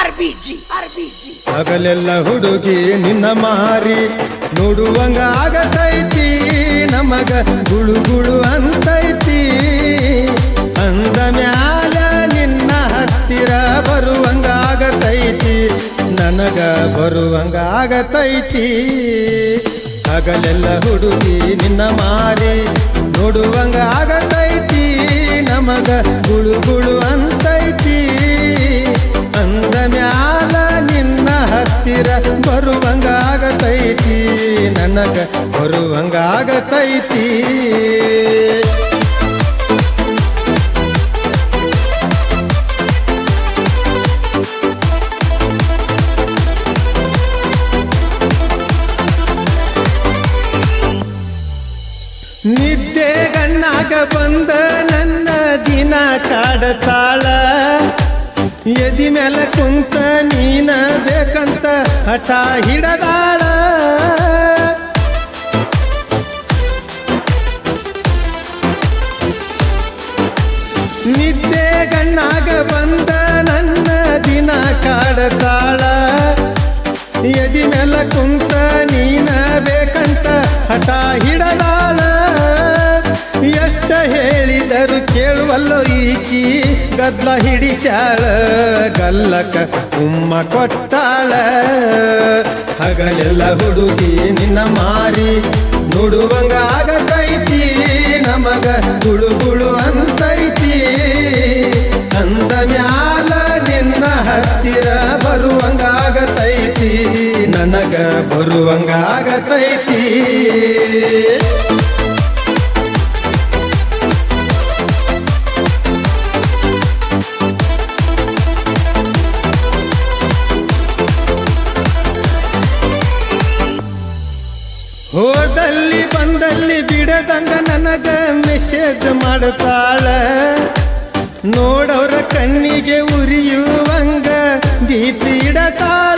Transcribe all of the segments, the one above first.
RBG B G R B G ಹಗಲೆಲ್ಲ ಹುಡುಗಿ ನಿನ್ನ ಮಾರಿ, ನೋಡುವಂಗ ಆಗತೈತಿ, ನಮಗ ಗುಳು ಗುಳು ಅಂತೈತಿ. ಅಂದ ಮ್ಯಾಲ ನಿನ್ನ ಹತ್ತಿರ ಬರುವಂಗ ಆಗತೈತಿ, ನನಗ ಬರುವಂಗ ಆಗತೈತಿ. ಹಗಲೆಲ್ಲ ಹುಡುಗಿ ನಿನ್ನ ಮಾರಿ, ನೋಡುವಂಗ ಆಗತೈತಿ, ನಮಗ ಗುಳು ಗುಳು ಅಂತೈತಿ. ಅಂದ ಮ್ಯಾಲ ನಿನ್ನ ಹತ್ತಿರ ಬರುವಂಗಾಗತೈತಿ. ನನಗ ಬರುವಂಗಾಗತೈತಿ. ನಿದ್ದೆ ಗಣ್ಣಾಗ ಬಂದ ನನ್ನ ದಿನ ಕಾಡತಾಳ. ಎದಿ ಮೇಲೆ ಕುಂತ ನೀನ ಬೇಕಂತ ಹಠ ಹಿಡದಾಳ. ನಿದ್ದೆ ಗಣ್ಣಾಗ ಬಂದ ನನ್ನ ದಿನ ಕಾಡತಾಳ. ಎದಿ ಮೇಲೆ ಕುಂತ ನೀನ ಬೇಕಂತ ಹಠ ಹಿಡದಾಳ. ಗದ್ಲ ಹಿಡಿಸ್ಯಾಳ ಗಲ್ಲಕ ಉಮ್ಮ ಕೊಟ್ಟಾಳ. ಹಗಲೆಲ್ಲ ಹುಡುಗಿ ನಿನ್ನ ಮಾರಿ ನೋಡುವಂಗಾಗತೈತಿ ನಮಗ ಗುಳು ಗುಳು ಅಂತೈತಿ. ಅಂದ ಮ್ಯಾಲ ನಿನ್ನ ಹತ್ತಿರ ಬರುವಂಗಾಗತೈತಿ ನನಗ ಬರುವಂಗಾಗತೈತಿ ಹೋದಲ್ಲಿ ಬಂದಲ್ಲಿ ಬಿಡದಂಗ ನನಗ ಮೆಸೇಜ್ ಮಾಡುತ್ತಾಳ ನೋಡೋರ ಕಣ್ಣಿಗೆ ಉರಿಯುವಂಗ ದೀಪಿ ಇಡತಾಳ.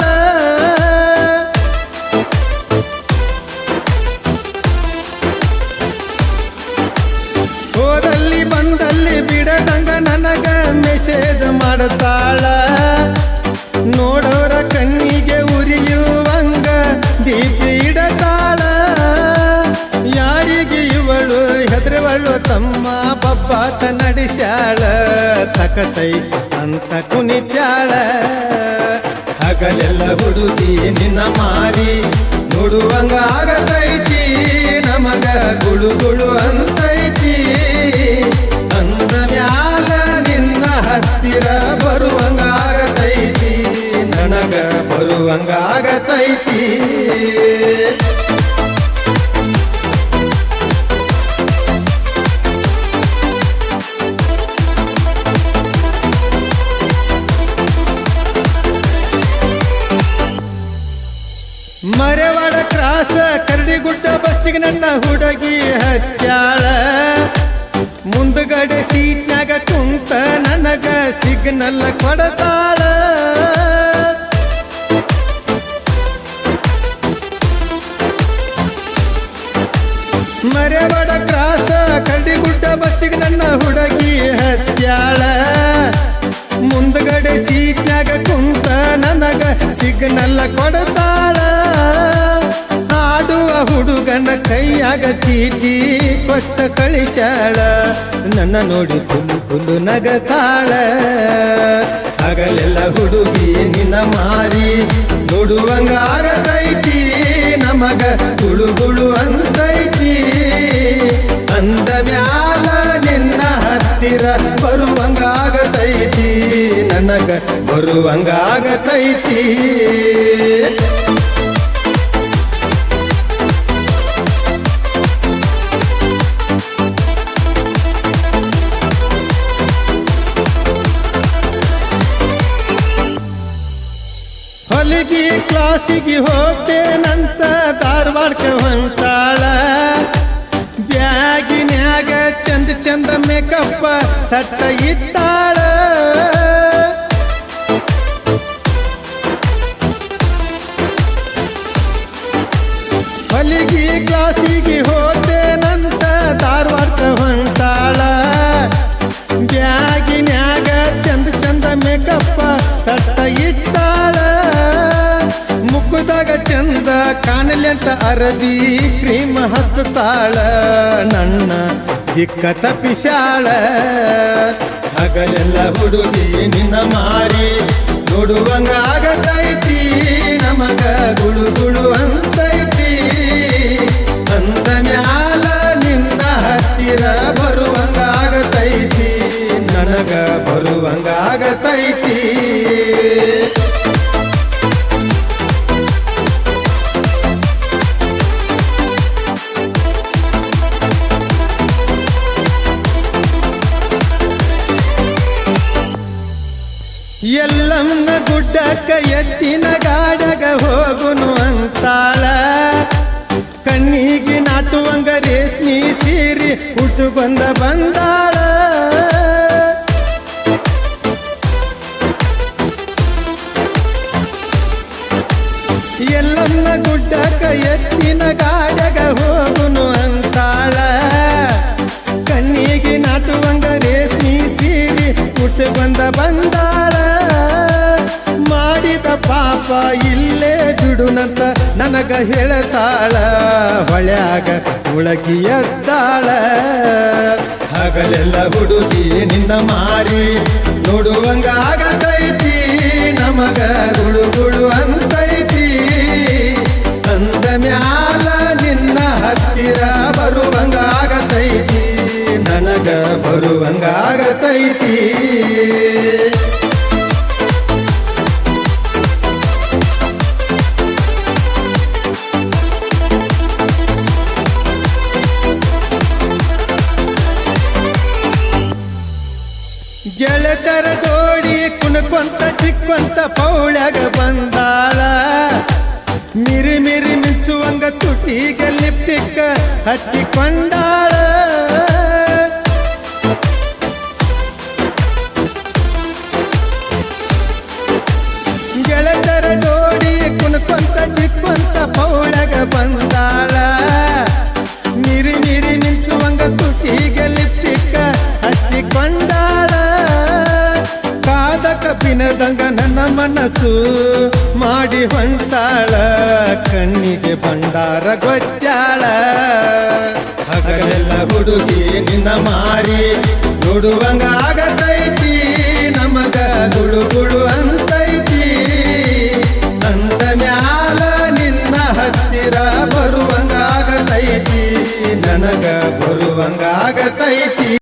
ನಡೆಸ್ಯಾಳ ತಕತೈ ಅಂತ ಕುಣಿತ್ಯಾಳ. ಹಗಲೆಲ್ಲ ಹುಡುಗಿ ನಿನ್ನ ಮಾರಿ ನೋಡುವಂಗ ಆಗತೈತಿ, ನಮಗ ಗುಳು ಗುಳು ಅಂತೈತಿ. ಅಂದ ಮ್ಯಾಲ ನಿನ್ನ ಹತ್ತಿರ ಬರುವಂಗ ಆಗತೈತಿ, ನನಗ ಬರುವಂಗ ಆಗತೈತಿ. ಕ್ರಾಸ ಕರಡಿಗುಡ್ಡ ಬಸ್ಸಿಗೆ ನನ್ನ ಹುಡುಗಿ ಹತ್ಯಾಳ ಮುಂದ್ಗಡೆ ಸೀಟ್ನಾಗ ಕುಂತ ನನಗ ಸಿಗ್ನಲ್ ಕೊಡತಾಳ. ಮರೆವಾಡ ಕ್ರಾಸ ಕರಡಿಗುಡ್ಡ ಬಸ್ಸಿಗೆ ನನ್ನ ಹುಡುಗಿ ಹತ್ಯಾಳ ಮುಂದಗಡೆ ಸೀಟ್ನಾಗ ಕುಂತ ನನಗ ಸಿಗ್ನಲ್ ಕೊಡತಾಳ. ಕೈಯಾಗ ಚೀಟಿ ಕೊಟ್ಟ ಕಳಿಸಾಳ ನನ್ನ ನೋಡಿ ಕುಲು ಕುಲು ನಗತಾಳ ಹಗಲೆಲ್ಲ ಹುಡುಗಿ ನಿನ್ನ ಮಾರಿ. ನೋಡುವಂಗ ಆಗತೈತಿ ನಮಗ ಗುಳು ಗುಳು ಅಂತೈತಿ. ಅಂದ ಮ್ಯಾಲ ನಿನ್ನ ಹತ್ತಿರ ಬರುವಂಗ ಆಗತೈತಿ ನನಗ ಬರುವಂಗ ಆಗತೈತಿ ಕ್ಲಾಸಿಗೆ ಹೋಗ್ತೇನಂತ ಧಾರವಾಡಕ್ಕೆ ಹೊಂಟಾಳ. ಬ್ಯಾಗಿನ್ಯಾಗ ಚಂದ ಚಂದ ಮೇಕಪ್ಪ ಸಟ್ಟ ಇಟ್ಟಾಳ. ಚಂದ ಅರದಿ ಕ್ರೀಮ ಹಚ್ಚತಾಳ ನನ್ನ ದಿಕ್ಕ ತಪಿಶಾಳ ಹಗಲೆಲ್ಲ ಹುಡುಗಿ ನಿನ್ನ ಮಾರಿ. ನೋಡುವಂಗ ಆಗತೈತಿ ನಮಗ ಗುಳು ಗುಳು ಗುಡ್ಡಕ್ಕ ಎತ್ತಿನ ಗಾಡಗ ಹೋಗುನು ಅಂತಾಳ. ಕಣ್ಣಿಗೆ ನಾಟುವಂಗ ರೇಷ್ಮಿ ಸೀರಿ ಉಟ್ಟುಕೊಂಡ ಬಂದಾಳ. ಎಲ್ಲನ್ನ ಗುಡ್ಡಕ ಎತ್ತಿನ ಗಾಡಗ ಹೋಗುನು ಅಂತಾಳ. ಕಣ್ಣಿಗೆ ನಾಟುವಂಗ ರೇಷ್ಮಿ ಸೀರಿ ಉಟ್ಟು ಬಂದ ಬಂದಾಳ. ಪಾಪ ಇಲ್ಲೇ ಬಿಡುನಂತ ನನಗ ಹೇಳ್ತಾಳ, ಹೊಳ್ಯಾಗ ಮುಳಕಿ ಎದ್ದಾಳ. ಹಗಲೆಲ್ಲ ಹುಡುಗಿ ನಿನ್ನ ಮಾರಿ, ನೋಡುವಂಗ ಆಗತೈತಿ, ನಮಗ ಗುಳು ಗುಳು ಅಂತೈತಿ. ಅಂದ ಮ್ಯಾಲ ನಿನ್ನ ಹತ್ತಿರ ಬರುವಂಗ ಆಗತೈತಿ, ನನಗ ಬರುವಂಗ ಆಗತೈತಿ. ಗೆಳತರ ಜೋಡಿ ಕುಣಕೊಂತ ಚಿಕ್ಕಂತ ಪೌಳ್ಯಾಗ ಬಂದಾಳ. ಮಿರಿ ಮಿರಿ ಮಿಂಚುವಂಗ ತುಟಿಗೆ ಲಿಪ್ಟಿಕ್ಕ ಹಚ್ಚಿಕೊಂಡಾಳ. ಕಬ್ಬಿನದಂಗ ನನ್ನ ಮನಸ್ಸು ಮಾಡಿ ಹೊಂಟಾಳ. ಕಣ್ಣಿಗೆ ಭಂಡಾರ ಗೊಚ್ಚಾಳ ಹಗಲೆಲ್ಲ ಹುಡುಗಿ ನಿನ್ನ ಮಾರಿ. ನೋಡುವಂಗ ಆಗತೈತಿ. ನಮಗ ಗುಳು ಗುಳು ಅಂತೈತಿ. ಅಂದ ಮ್ಯಾಲ ನಿನ್ನ ಹತ್ತಿರ ಬರುವಂಗ ಆಗತೈತಿ. ನನಗ ಬರುವಂಗ ಆಗತೈತಿ.